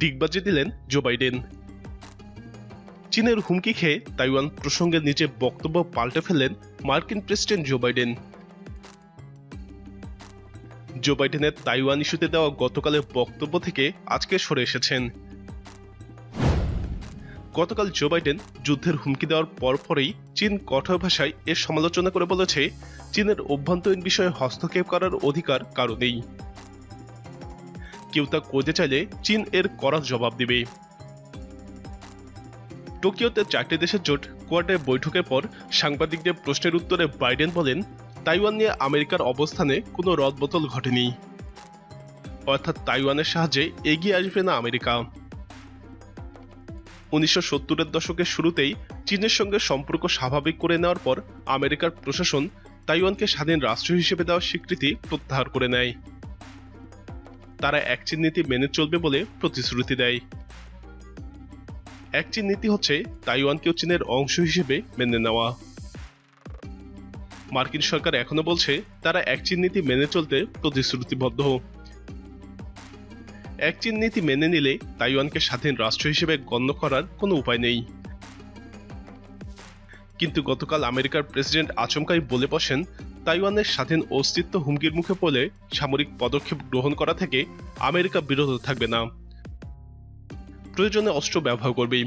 ডিগবাজি দিলেন Joe Biden. চীনের হুমকি খেয়ে তাইওয়ান প্রসঙ্গে নিজে বক্তব্য পাল্টে ফেললেন মার্কিন প্রেসিডেন্ট জো বাইডেন। জো বাইডেনের তাইওয়ান ইস্যুতে দেওয়া গতকালের বক্তব্য থেকে আজকে সরে এসেছেন। গতকাল জো বাইডেন যুদ্ধের হুমকি দেওয়ার পরপরই চীন কঠোর ভাষায় এর সমালোচনা করে বলেছে, চীনের অভ্যন্তরীণ বিষয়ে হস্তক্ষেপ করার অধিকার কারও নেই। কেউ তা করতে চাইলে চীন এর কড়া জবাব দেবে। টোকিওতে চারটি দেশের জোট কোয়াডের বৈঠকের পর সাংবাদিকদের প্রশ্নের উত্তরে বাইডেন বলেন, তাইওয়ান নিয়ে আমেরিকার অবস্থানে কোনো রদবদল ঘটেনি। অর্থাৎ তাইওয়ানের সাহায্যে এগিয়ে আসবে না আমেরিকা। উনিশশো সত্তরের দশকের শুরুতেই চীনের সঙ্গে সম্পর্ক স্বাভাবিক করে নেওয়ার পর আমেরিকার প্রশাসন তাইওয়ানকে স্বাধীন রাষ্ট্র হিসেবে দেওয়ার স্বীকৃতি প্রত্যাহার করে নেয়। তারা একচীন নীতি মেনে চলবে বলে প্রতিশ্রুতি দেয়। একচীন নীতি হচ্ছে তাইওয়ানকেও চীনের অংশ হিসেবে মেনে নেওয়া। মার্কিন সরকার এখনও বলছে তারা একচীন নীতি মেনে চলতে প্রতিশ্রুতিবদ্ধ। একচীন নীতি মেনে নিলে তাইওয়ানকে স্বাধীন রাষ্ট্র হিসেবে গণ্য করার কোনো উপায় নেই। কিন্তু গতকাল আমেরিকার প্রেসিডেন্ট আচমকাই বলে বসেন তাইওয়ানের স্বাধীন অস্তিত্ব হুমকির মুখে পড়লে সামরিক পদক্ষেপ গ্রহণ করা থেকে আমেরিকা বিরত থাকবে না। প্রয়োজনে অস্ত্র ব্যবহার করবে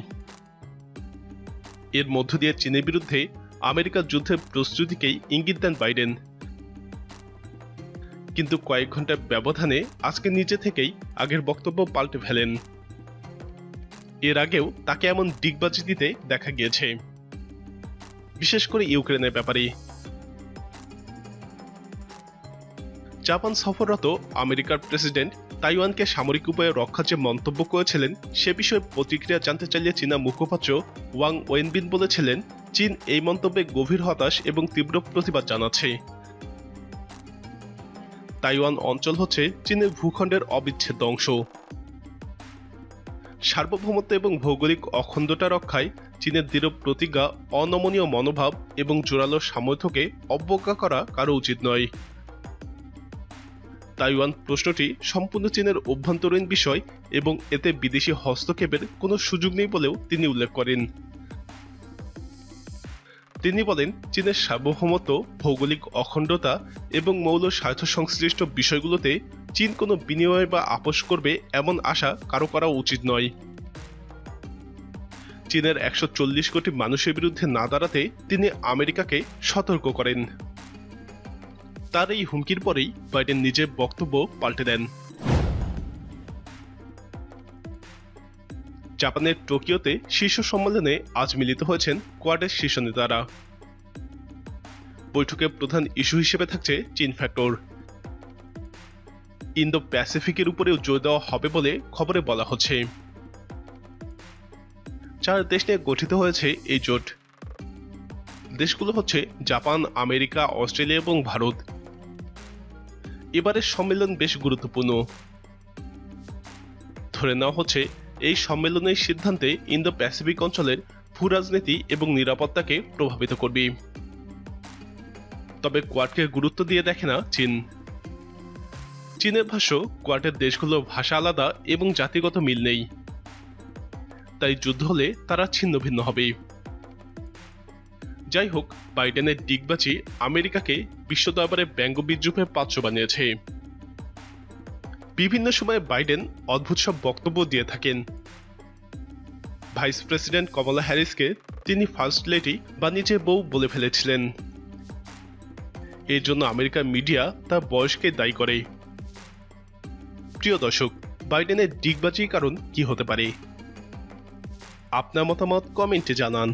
এর মধ্য দিয়ে চীনের বিরুদ্ধে আমেরিকার যুদ্ধের প্রস্তুতিকেই ইঙ্গিত দেন বাইডেন। কিন্তু কয়েক ঘণ্টার ব্যবধানে আজকে নিজে থেকেই আগের বক্তব্য পাল্টে ফেলেন। এর আগেও তাকে এমন ডিগবাজি দিতে দেখা গিয়েছে। বিশেষ করে ইউক্রেনের ব্যাপারে। জাপান সফররত আমেরিকার প্রেসিডেন্ট তাইওয়ানকে সামরিক উপায়ে রক্ষার যে মন্তব্য করেছিলেন, সে বিষয়ে প্রতিক্রিয়া জানতে চাইলে চীনা মুখপাত্র ওয়াং ওয়েনবিন বলেছিলেন, চীন এই মন্তব্যে গভীর হতাশ এবং তীব্র প্রতিবাদ জানাচ্ছে। তাইওয়ান অঞ্চল হচ্ছে চীনের ভূখণ্ডের অবিচ্ছেদ্য অংশ। সার্বভৌমত্ব এবং ভৌগোলিক অখণ্ডতা রক্ষায় চীনের দৃঢ় প্রতিজ্ঞা, অনমনীয় মনোভাব এবং জোরালো সামর্থ্যকে অবজ্ঞা করা কারও উচিত নয়। তাইওয়ান প্রশ্নটি সম্পূর্ণ চীনের অভ্যন্তরীণ বিষয় এবং এতে বিদেশি হস্তক্ষেপের কোনো সুযোগ নেই বলেও তিনি উল্লেখ করেন। তিনি বলেন, চীনের সার্বভৌমত্ব, ভৌগোলিক অখণ্ডতা এবং মৌল স্বার্থ সংশ্লিষ্ট বিষয়গুলোতে চীন কোনো বিনিময় বা আপোষ করবে এমন আশা কারও করা উচিত নয়। চীনের একশো চল্লিশ কোটি মানুষের বিরুদ্ধে না দাঁড়াতে তিনি আমেরিকাকে সতর্ক করেন। তার এই হুমকির পরেই বাইডেন নিজের বক্তব্য পাল্টে দেন। জাপানের টোকিওতে শীর্ষ সম্মেলনে আজ মিলিত হয়েছেন কোয়াডের শীর্ষ নেতারা। বৈঠকে প্রধান ইস্যু হিসেবে থাকছে চীন ফ্যাক্টর। ইন্দো প্যাসিফিকের উপরেও জোর দেওয়া হবে বলে খবরে বলা হচ্ছে। চার দেশ নিয়ে গঠিত হয়েছে এই জোট। দেশগুলো হচ্ছে জাপান, আমেরিকা, অস্ট্রেলিয়া এবং ভারত। এবারের সম্মেলন বেশ গুরুত্বপূর্ণ। ধরে নেওয়া হচ্ছে, এই সম্মেলনের সিদ্ধান্তে ইন্দো প্যাসিফিক অঞ্চলের ভূ রাজনীতি এবং নিরাপত্তাকে প্রভাবিত করবে। তবে কোয়াডকে গুরুত্ব দিয়ে দেখে না চীন। চীনের ভাষ্য, কোয়াডের দেশগুলোর ভাষা আলাদা এবং জাতিগত মিল নেই। তাই যুদ্ধ হলে তারা ছিন্ন ভিন্ন হবে। যাই হোক, বাইডেনের ডিগবাজি আমেরিকাকে বিশ্ব দরবারে ব্যঙ্গ বিদ্রুপের পাত্র বানিয়েছে। বিভিন্ন সময়ে বাইডেন অদ্ভুত সব বক্তব্য দিয়ে থাকেন। ভাইস প্রেসিডেন্ট কমলা হ্যারিসকে তিনি ফার্স্ট লেডি বা নিজের বউ বলে ফেলেছিলেন। এর জন্য আমেরিকার মিডিয়া তার বয়সকে দায়ী করে। প্রিয় দর্শক, বাইডেনের ডিগবাজির কারণ কি হতে পারে? আপনার মতামত কমেন্টে জানান।